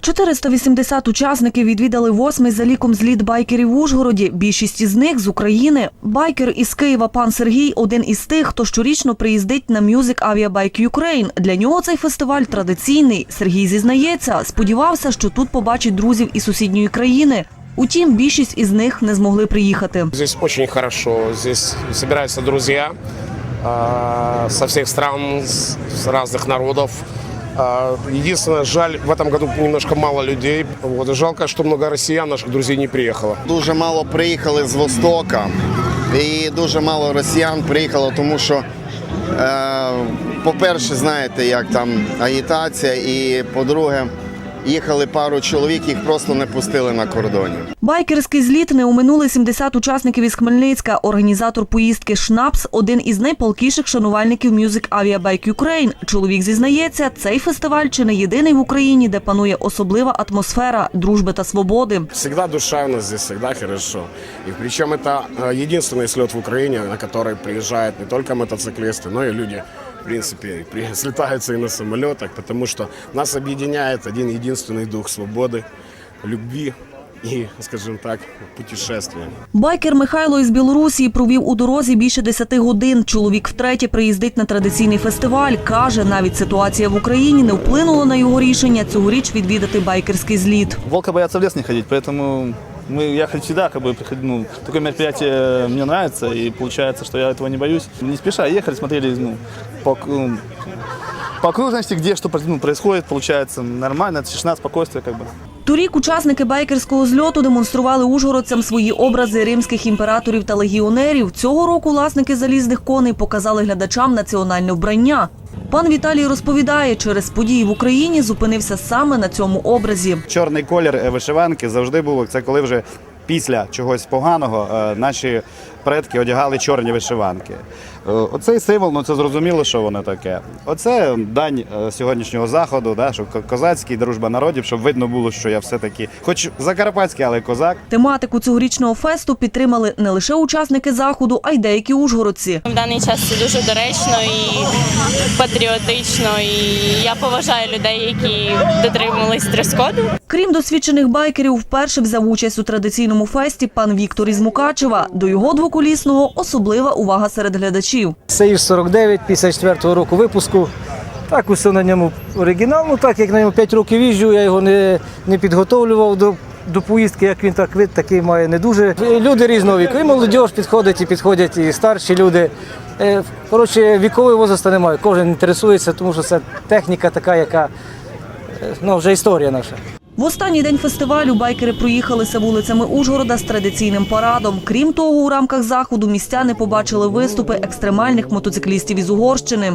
480 учасників відвідали восьмий за ліком зліт байкерів в Ужгороді. Більшість із них з України. Байкер із Києва пан Сергій один із тих, хто щорічно приїздить на Music Avia Bike Ukraine. Для нього цей фестиваль традиційний. Сергій зізнається, сподівався, що тут побачить друзів із сусідньої країни. Утім, більшість із них не змогли приїхати. Здесь собираются друзья а, со всех стран, с с разных народов. А, Единственное, жаль, в этом году немножко мало людей. Вот. Жалко, что много россиян, наших друзей, не приехало. Дуже мало приїхали з Востока, і дуже мало росіян приїхало, тому що, е, по-перше, знаєте, як там агітація, і по-друге, їхали пару чоловік, їх просто не пустили на кордоні. Байкерський зліт не оминули 70 учасників із Хмельницька. Організатор поїздки Шнапс – один із найпалкіших шанувальників Music Avia Bike Ukraine. Чоловік зізнається, цей фестиваль чи не єдиний в Україні, де панує особлива атмосфера дружби та свободи. Всегда душевно здесь, всегда хорошо. И причем это э, единственный слет в Украине, на который приезжают не только мотоциклисты, но и люди, в принципе, при- слетаются и на самолетах, потому что нас объединяет один единственный дух свободы, любви и, скажем так, путешествия. Байкер Михайло із Білорусі провів у дорозі більше 10 годин. Чоловік втретє приїздить на традиційний фестиваль. Каже, навіть ситуація в Україні не вплинула на його рішення цьогоріч відвідати байкерський зліт. Волка боятся в лес не ходить, поэтому мы, я хоть всегда как бы, приход- ну, такое мероприятие мне нравится, и получается, что я этого не боюсь. Не спеша ехали, смотрели ну, по, к- ну, по окружности, где что ну, происходит, получается нормально, тишина, спокойствие как бы. Торік учасники байкерського зльоту демонстрували ужгородцям свої образи римських імператорів та легіонерів. Цього року власники залізних коней показали глядачам національне вбрання. Пан Віталій розповідає, через події в Україні зупинився саме на цьому образі. Чорний колір е, вишиванки завжди було. Це коли вже після чогось поганого е, наші предки одягали чорні вишиванки. Е, Оцей символ, ну це зрозуміло, що воно таке. Оце дань е, сьогоднішнього заходу, да, що козацький дружба народів, щоб видно було, що я все-таки, хоч закарпатський, але козак. Тематику цьогорічного фесту підтримали не лише учасники заходу, а й деякі ужгородці. В даний час це дуже доречно і патріотично. І я поважаю людей, які дотримувались дрес-коду. Крім досвідчених байкерів, вперше взяв участь у традиційному фесті пан Віктор із Мукачева. До його двоколісного особлива увага серед глядачів. Союз 49, 54 року випуску. Так, усе на ньому оригінал. Так як на ньому 5 років їжджу, я його не, не підготовлював до, до поїздки, як він так вид такий має не дуже. Люди різного віку. І молодь підходить, і підходять, і старші люди. Е, Коротше, вікової возрасту немає. Кожен інтересується, тому що це техніка така, яка е, ну, вже історія наша. В останній день фестивалю байкери проїхалися вулицями Ужгорода з традиційним парадом. Крім того, у рамках заходу містяни побачили виступи екстремальних мотоциклістів із Угорщини.